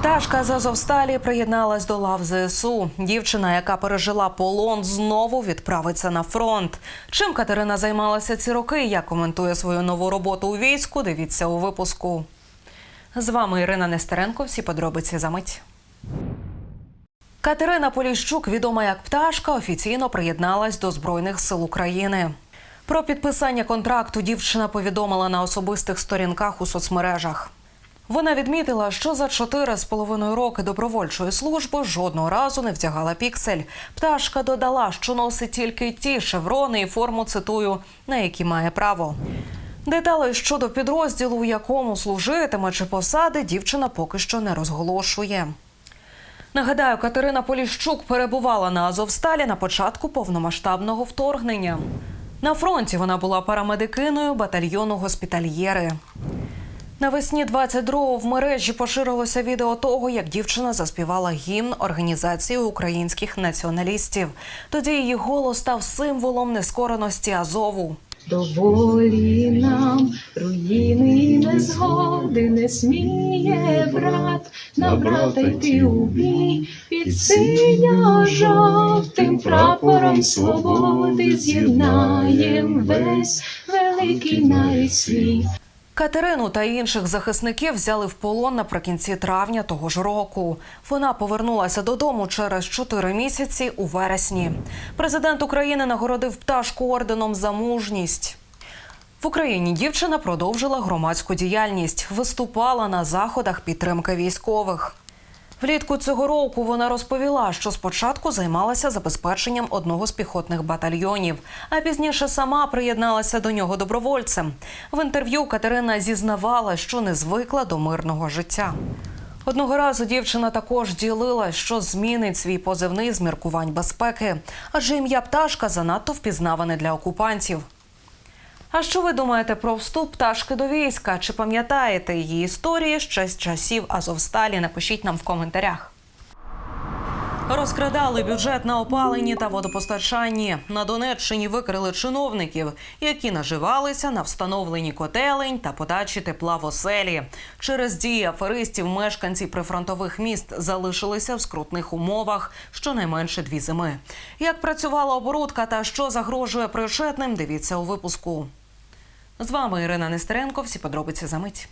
Пташка з Азовсталі приєдналась до лав ЗСУ. Дівчина, яка пережила полон, знову відправиться на фронт. Чим Катерина займалася ці роки? Як коментує свою нову роботу у війську? Дивіться у випуску. З вами Ірина Нестеренко. Всі подробиці за мить. Катерина Поліщук, відома як пташка, офіційно приєдналась до Збройних сил України. Про підписання контракту дівчина повідомила на особистих сторінках у соцмережах. Вона відмітила, що за чотири з половиною роки добровольчої служби жодного разу не вдягала піксель. Пташка додала, що носить тільки ті шеврони і форму цитую, на які має право. Деталей щодо підрозділу, у якому служитиме чи посади, дівчина поки що не розголошує. Нагадаю, Катерина Поліщук перебувала на Азовсталі на початку повномасштабного вторгнення. На фронті вона була парамедикиною батальйону госпітальєри. Навесні 22-го в мережі поширилося відео того, як дівчина заспівала гімн організації українських націоналістів. Тоді її голос став символом нескореності Азову. Доволі нам руїни і незгоди не сміє брат на брата йти у бій під синьо-жовтим прапором свободи з'єднаєм весь великий навіть світ. Катерину та інших захисників взяли в полон наприкінці травня того ж року. Вона повернулася додому через чотири місяці у вересні. Президент України нагородив пташку орденом за мужність. В Україні дівчина продовжила громадську діяльність, виступала на заходах підтримки військових. Влітку цього року вона розповіла, що спочатку займалася забезпеченням одного з піхотних батальйонів, а пізніше сама приєдналася до нього добровольцем. В інтерв'ю Катерина зізнавала, що не звикла до мирного життя. Одного разу дівчина також ділила, що змінить свій позивний з міркувань безпеки, адже ім'я пташка занадто впізнаване для окупантів. А що ви думаєте про вступ пташки до війська? Чи пам'ятаєте її історії ще з часів Азовсталі? Напишіть нам в коментарях. Розкрадали бюджет на опаленні та водопостачанні. На Донеччині викрили чиновників, які наживалися на встановленні котелень та подачі тепла в оселі. Через дії аферистів мешканці прифронтових міст залишилися в скрутних умовах щонайменше дві зими. Як працювала оборудка та що загрожує причетним, дивіться у випуску. З вами Ірина Нестеренко. Всі подробиці за мить.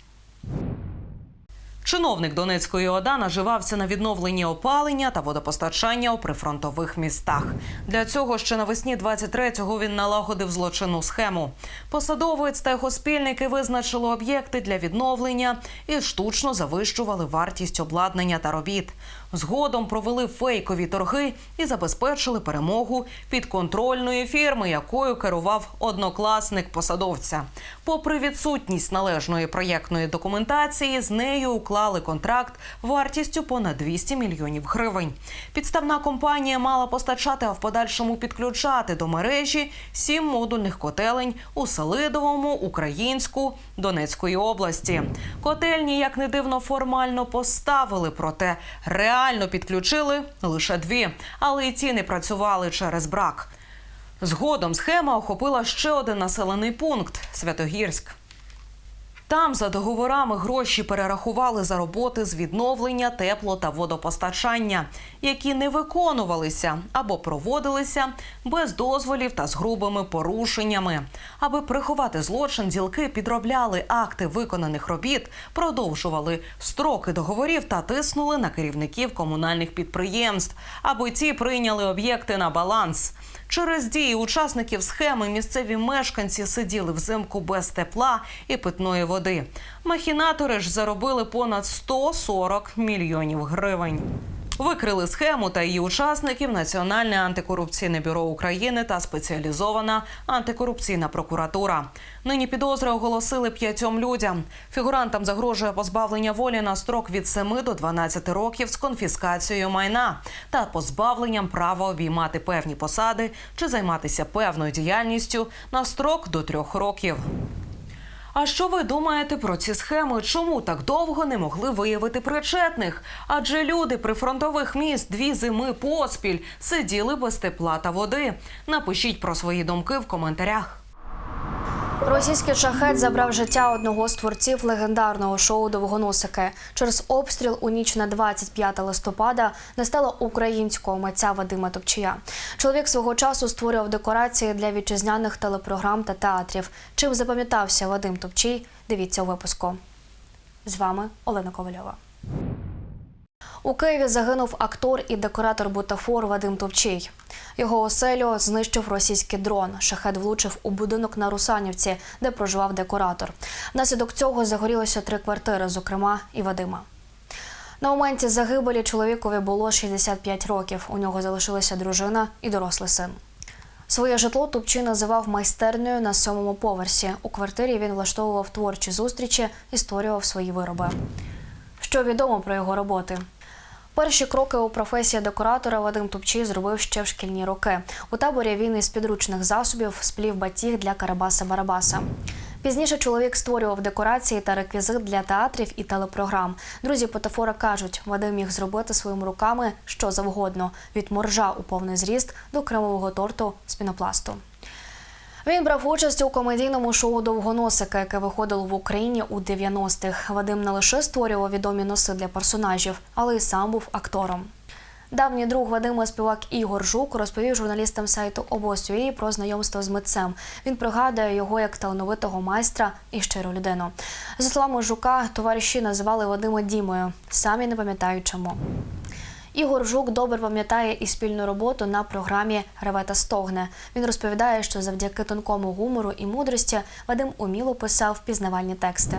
Чиновник Донецької ОДА наживався на відновленні опалення та водопостачання у прифронтових містах. Для цього ще навесні 23-го він налагодив злочинну схему. Посадовець та його спільники визначили об'єкти для відновлення і штучно завищували вартість обладнання та робіт. Згодом провели фейкові торги і забезпечили перемогу підконтрольної фірми, якою керував однокласник посадовця. Попри відсутність належної проєктної документації, з нею уклали контракт вартістю понад 200 мільйонів гривень. Підставна компанія мала постачати, а в подальшому підключати до мережі сім модульних котелень у Селидовому, Українську, Донецької області. Котельні, як не дивно, формально поставили, проте реально підключили лише дві, але і ці не працювали через брак. Згодом схема охопила ще один населений пункт Святогірськ. Там за договорами гроші перерахували за роботи з відновлення тепло та водопостачання, які не виконувалися або проводилися без дозволів та з грубими порушеннями. Аби приховати злочин, ділки підробляли акти виконаних робіт, продовжували строки договорів та тиснули на керівників комунальних підприємств, аби ті прийняли об'єкти на баланс. Через дії учасників схеми місцеві мешканці сиділи взимку без тепла і питної води. Махінатори ж заробили понад 140 мільйонів гривень. Викрили схему та її учасників Національне антикорупційне бюро України та спеціалізована антикорупційна прокуратура. Нині підозри оголосили п'ятьом людям. Фігурантам загрожує позбавлення волі на строк від 7 до 12 років з конфіскацією майна та позбавленням права обіймати певні посади чи займатися певною діяльністю на строк до трьох років. А що ви думаєте про ці схеми? Чому так довго не могли виявити причетних? Адже люди прифронтових міст дві зими поспіль сиділи без тепла та води. Напишіть про свої думки в коментарях. Російський шахет забрав життя одного з творців легендарного шоу Довгоносики. Через обстріл у ніч на 25 листопада не стало українського митця Вадима Топчія. Чоловік свого часу створював декорації для вітчизняних телепрограм та театрів. Чим запам'ятався Вадим Топчій? Дивіться у випуску. З вами Олена Ковальова. У Києві загинув актор і декоратор бутафор Вадим Топчій. Його оселю знищив російський дрон. Шахет влучив у будинок на Русанівці, де проживав декоратор. Внаслідок цього загорілося три квартири, зокрема і Вадима. На моменті загибелі чоловікові було 65 років. У нього залишилася дружина і дорослий син. Своє житло Тупчий називав майстернею на сьомому поверсі. У квартирі він влаштовував творчі зустрічі і створював свої вироби. Що відомо про його роботи? Перші кроки у професії декоратора Вадим Тупчий зробив ще в шкільні роки. У таборі він із підручних засобів сплів батіг для Карабаса-Барабаса. Пізніше чоловік створював декорації та реквізит для театрів і телепрограм. Друзі Потафора кажуть, Вадим міг зробити своїми руками що завгодно від моржа у повний зріст до кремового торту з пінопласту. Він брав участь у комедійному шоу Довгоносика, яке виходило в Україні у 90-х. Вадим не лише створював відомі носи для персонажів, але й сам був актором. Давній друг Вадима співак Ігор Жук розповів журналістам сайту обос.ua про знайомство з митцем. Він пригадує його як талановитого майстра і щиру людину. За словами Жука, товариші називали Вадима Дімою, самі не пам'ятають чому. Ігор Жук добре пам'ятає і спільну роботу на програмі Реве та стогне. Він розповідає, що завдяки тонкому гумору і мудрості Вадим уміло писав пізнавальні тексти.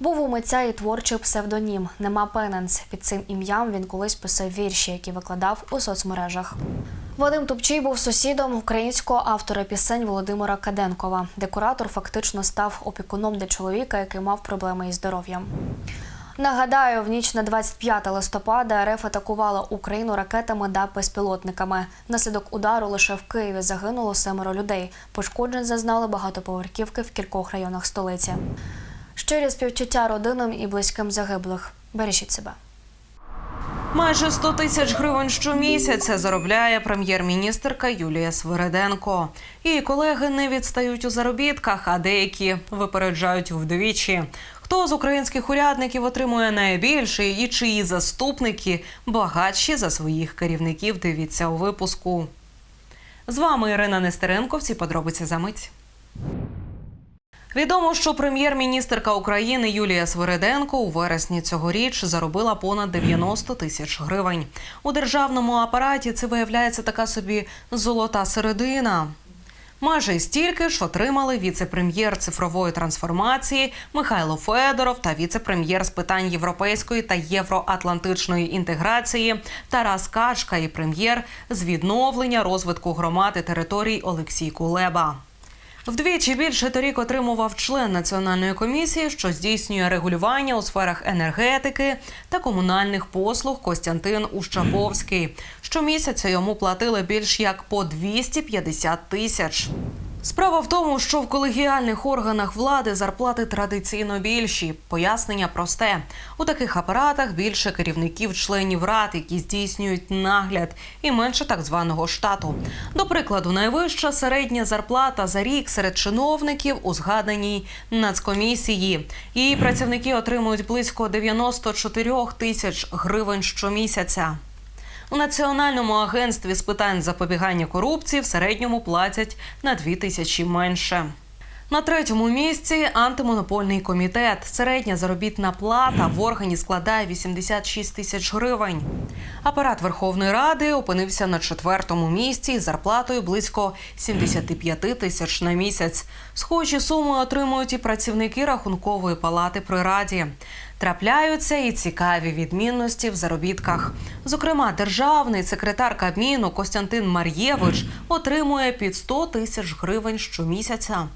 Був у митця і творчий псевдонім Нема Пененс. Під цим ім'ям він колись писав вірші, які викладав у соцмережах. Вадим Тупчий був сусідом українського автора пісень Володимира Каденкова. Декоратор фактично став опікуном для чоловіка, який мав проблеми із здоров'ям. Нагадаю, в ніч на 25 листопада РФ атакувала Україну ракетами та безпілотниками. Внаслідок удару лише в Києві загинуло семеро людей. Пошкоджень зазнали багатоповерхівки в кількох районах столиці. Щирі співчуття родинам і близьким загиблих. Бережіть себе. Майже 100 тисяч гривень щомісяця заробляє прем'єр-міністерка Юлія Свириденко. Її колеги не відстають у заробітках, а деякі випереджають вдвічі. Хто з українських урядників отримує найбільше і чиї заступники багатші за своїх керівників? Дивіться у випуску. З вами Ірина Нестеренко. Всі подробиці за мить. Відомо, що прем'єр-міністерка України Юлія Свириденко у вересні цьогоріч заробила понад 90 тисяч гривень. У державному апараті це виявляється така собі золота середина. Майже стільки ж отримали віце-прем'єр цифрової трансформації Михайло Федоров та віце-прем'єр з питань європейської та євроатлантичної інтеграції Тарас Качка і прем'єр з відновлення розвитку громад і територій Олексій Кулеба. Вдвічі більше торік отримував член національної комісії, що здійснює регулювання у сферах енергетики та комунальних послуг Костянтин Ущаповський. Щомісяця йому платили більш як по 250 тисяч. Справа в тому, що в колегіальних органах влади зарплати традиційно більші. Пояснення просте: у таких апаратах більше керівників членів рад, які здійснюють нагляд, і менше так званого штату. До прикладу, найвища середня зарплата за рік серед чиновників у згаданій нацкомісії. Її працівники отримують близько 94 тисяч гривень щомісяця. У Національному агентстві з питань запобігання корупції в середньому платять на 2 тисячі менше. На третьому місці антимонопольний комітет. Середня заробітна плата в органі складає 86 тисяч гривень. Апарат Верховної Ради опинився на четвертому місці з зарплатою близько 75 тисяч на місяць. Схожі суми отримують і працівники рахункової палати при раді. Трапляються і цікаві відмінності в заробітках. Зокрема, державний секретар Кабміну Костянтин Мар'євич отримує під 100 тисяч гривень щомісяця.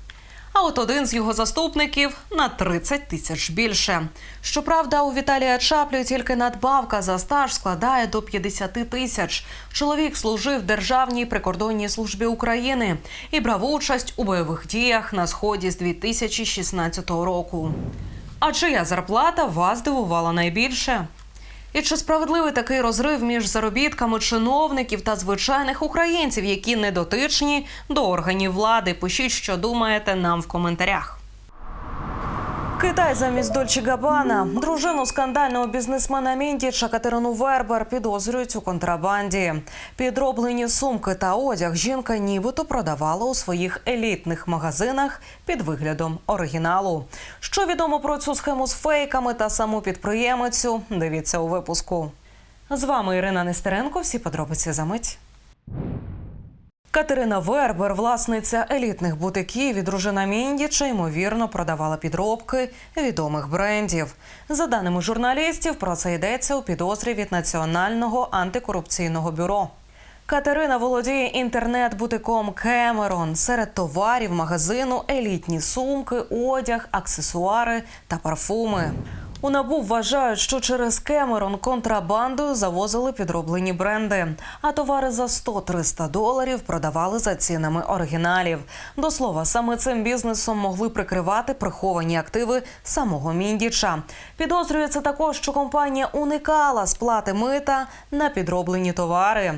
А от один з його заступників на 30 тисяч більше. Щоправда, у Віталія Чаплі тільки надбавка за стаж складає до 50 тисяч. Чоловік служив Державній прикордонній службі України і брав участь у бойових діях на сході з 2016 року. А чия зарплата вас здивувала найбільше? І чи справедливий такий розрив між заробітками чиновників та звичайних українців, які не дотичні до органів влади? Пишіть, що думаєте нам в коментарях. Китай замість Дольче Габана. Дружину скандального бізнесмена Міндіча Катерину Вербер підозрюють у контрабанді. Підроблені сумки та одяг жінка нібито продавала у своїх елітних магазинах під виглядом оригіналу. Що відомо про цю схему з фейками та саму підприємицю? Дивіться у випуску. З вами Ірина Нестеренко. Всі подробиці за мить. Катерина Вербер, власниця елітних бутиків і дружина Міндіча, ймовірно, продавала підробки відомих брендів. За даними журналістів, про це йдеться у підозрі від Національного антикорупційного бюро. Катерина володіє інтернет-бутиком Кемерон. Серед товарів магазину елітні сумки, одяг, аксесуари та парфуми. У НАБУ вважають, що через Кемерон контрабандою завозили підроблені бренди, а товари за 100-300 доларів продавали за цінами оригіналів. До слова, саме цим бізнесом могли прикривати приховані активи самого Міндіча. Підозрюється також, що компанія уникала сплати мита на підроблені товари.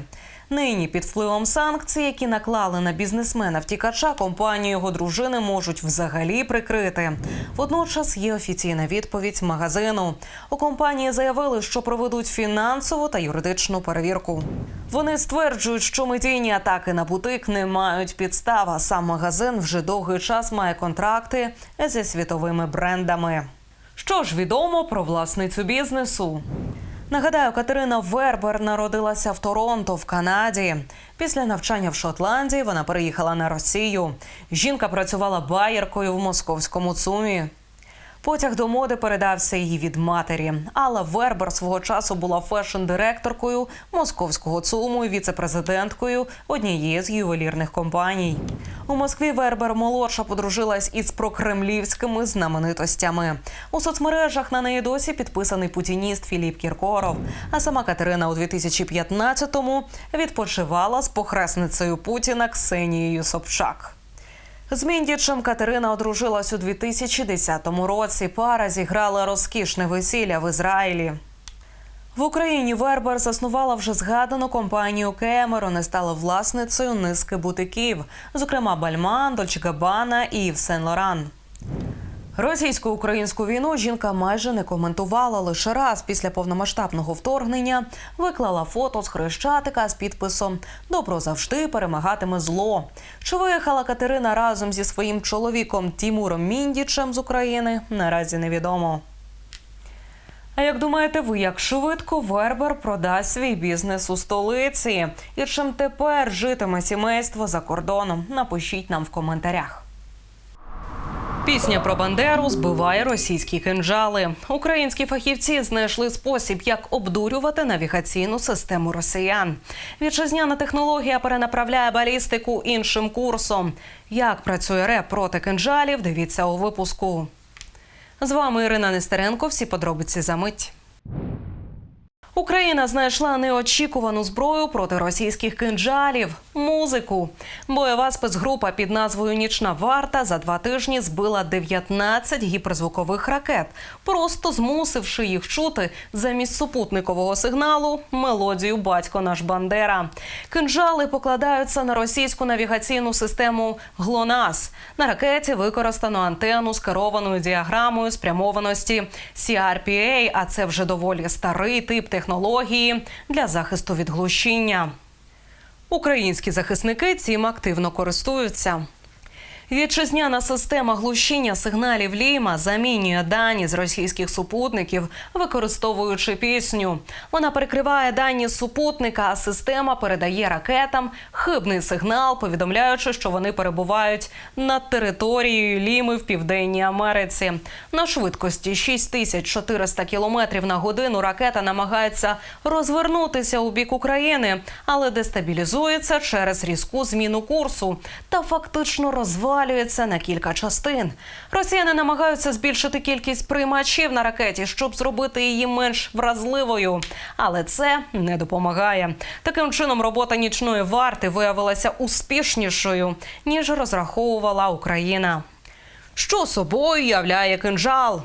Нині під впливом санкцій, які наклали на бізнесмена втікача, компанію його дружини можуть взагалі прикрити. Водночас є офіційна відповідь магазину. У компанії заявили, що проведуть фінансову та юридичну перевірку. Вони стверджують, що медійні атаки на бутик не мають підстав. а Сам магазин вже довгий час має контракти зі світовими брендами. Що ж відомо про власницю бізнесу? Нагадаю, Катерина Вербер народилася в Торонто, в Канаді. Після навчання в Шотландії вона переїхала на Росію. Жінка працювала байеркою в московському ЦУМі. Потяг до моди передався її від матері. Алла Вербер свого часу була фешн-директоркою московського ЦУМу і віце-президенткою однієї з ювелірних компаній. У Москві Вербер молодша подружилась із прокремлівськими знаменитостями. У соцмережах на неї досі підписаний путініст Філіп Кіркоров. А сама Катерина у 2015-му відпочивала з похресницею Путіна Ксенією Собчак. З Міндічем Катерина одружилась у 2010 році. Пара зіграла розкішне весілля в Ізраїлі. В Україні Вербер заснувала вже згадану компанію Кемерон і стала власницею низки бутиків, зокрема Бальман, Дольче Габана і Сен Лоран. Російсько-українську війну жінка майже не коментувала лише раз після повномасштабного вторгнення. Виклала фото з хрещатика з підписом Добро завжди перемагатиме зло. Чи виїхала Катерина разом зі своїм чоловіком Тімуром Міндічем з України? Наразі невідомо. А як думаєте ви, як швидко Вербер продасть свій бізнес у столиці? І чим тепер житиме сімейство за кордоном? Напишіть нам в коментарях. Пісня про Бандеру збиває російські кинжали. Українські фахівці знайшли спосіб, як обдурювати навігаційну систему росіян. Вітчизняна технологія перенаправляє балістику іншим курсом. Як працює РЕП проти кинжалів? Дивіться у випуску. З вами Ірина Нестеренко. Всі подробиці за мить. Україна знайшла неочікувану зброю проти російських кинджалів музику. Бойова спецгрупа під назвою Нічна варта за два тижні збила 19 гіперзвукових ракет, просто змусивши їх чути замість супутникового сигналу мелодію Батько наш Бандера. Кинджали покладаються на російську навігаційну систему ГЛОНАС. На ракеті використано антенну з керованою діаграмою спрямованості CRPA, а це вже доволі старий тип технології для захисту від глушіння. Українські захисники цим активно користуються. Вітчизняна система глушіння сигналів Ліма замінює дані з російських супутників, використовуючи пісню. Вона перекриває дані супутника, а система передає ракетам хибний сигнал, повідомляючи, що вони перебувають над територією Ліми в Південній Америці. На швидкості 6400 км на годину ракета намагається розвернутися у бік України, але дестабілізується через різку зміну курсу та фактично розвалюється на кілька частин. Росіяни намагаються збільшити кількість приймачів на ракеті, щоб зробити її менш вразливою, але це не допомагає. Таким чином, робота нічної варти виявилася успішнішою ніж розраховувала Україна. Що собою являє кинжал?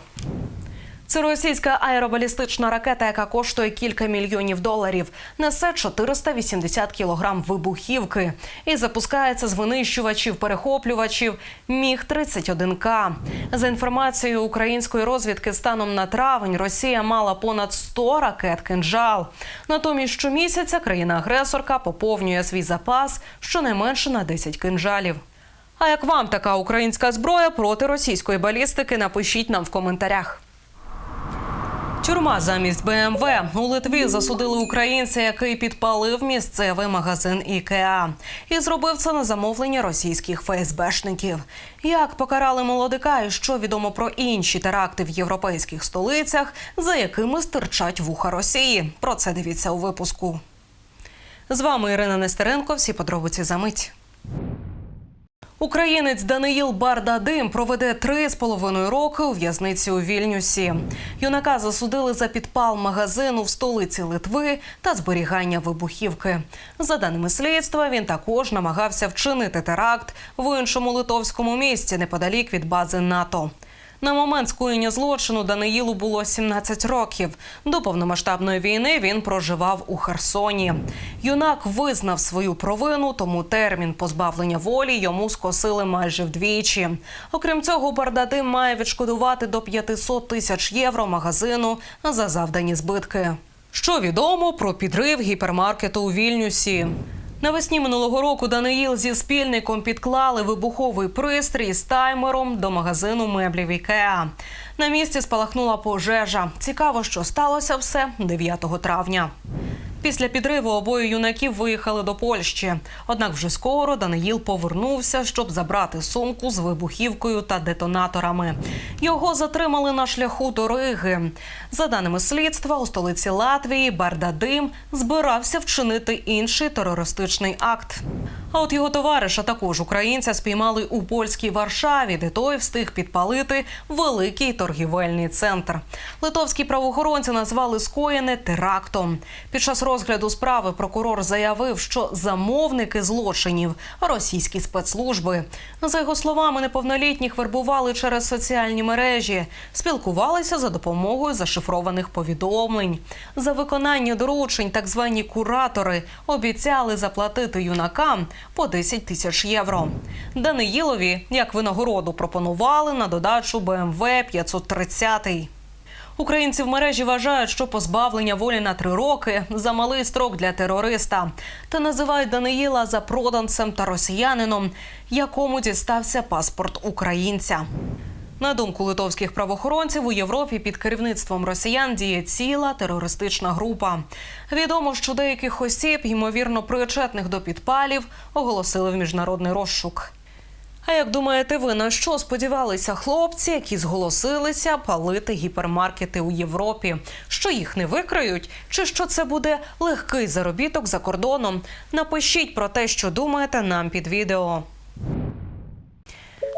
Це російська аеробалістична ракета, яка коштує кілька мільйонів доларів, несе 480 кілограм вибухівки і запускається з винищувачів перехоплювачів Міг 31 к За інформацією української розвідки, станом на травень Росія мала понад 100 ракет кинжал. Натомість щомісяця країна-агресорка поповнює свій запас щонайменше на 10 кинжалів. А як вам така українська зброя проти російської балістики? Напишіть нам в коментарях. Тюрма замість БМВ у Литві засудили українця, який підпалив місцевий магазин Ікеа, і зробив це на замовлення російських ФСБшників. Як покарали молодика, і що відомо про інші теракти в європейських столицях, за якими стирчать вуха Росії? Про це дивіться у випуску. З вами Ірина Нестеренко. Всі подробиці за мить. Українець Даниїл Бардадим проведе три з половиною роки у в'язниці у Вільнюсі. Юнака засудили за підпал магазину в столиці Литви та зберігання вибухівки. За даними слідства, він також намагався вчинити теракт в іншому литовському місті неподалік від бази НАТО. На момент скоєння злочину Даниїлу було 17 років. До повномасштабної війни він проживав у Херсоні. Юнак визнав свою провину, тому термін позбавлення волі йому скосили майже вдвічі. Окрім цього, Бардадим має відшкодувати до 500 тисяч євро магазину за завдані збитки. Що відомо про підрив гіпермаркету у Вільнюсі? Навесні минулого року Даниїл зі спільником підклали вибуховий пристрій з таймером до магазину меблів Ікеа. На місці спалахнула пожежа. Цікаво, що сталося все 9 травня. Після підриву обоє юнаків виїхали до Польщі. Однак вже скоро Даниїл повернувся, щоб забрати сумку з вибухівкою та детонаторами. Його затримали на шляху до Риги. За даними слідства, у столиці Латвії Бардадим збирався вчинити інший терористичний акт. А от його товариша, також українця, спіймали у польській Варшаві, де той встиг підпалити великий торгівельний центр. Литовські правоохоронці назвали скоєне терактом. Під час розгляду справи прокурор заявив, що замовники злочинів російські спецслужби. За його словами, неповнолітніх вербували через соціальні мережі, спілкувалися за допомогою зашифрованих повідомлень. За виконання доручень так звані куратори обіцяли заплатити юнакам по 10 тисяч євро. Даниїлові як винагороду пропонували на додачу БМВ 530. Українці в мережі вважають, що позбавлення волі на три роки за малий строк для терориста та називають Даниїла запроданцем та росіянином, якому дістався паспорт українця. На думку литовських правоохоронців, у Європі під керівництвом росіян діє ціла терористична група. Відомо, що деяких осіб, ймовірно, причетних до підпалів, оголосили в міжнародний розшук. А як думаєте, ви на що сподівалися хлопці, які зголосилися палити гіпермаркети у Європі? Що їх не викриють? Чи що це буде легкий заробіток за кордоном? Напишіть про те, що думаєте нам під відео.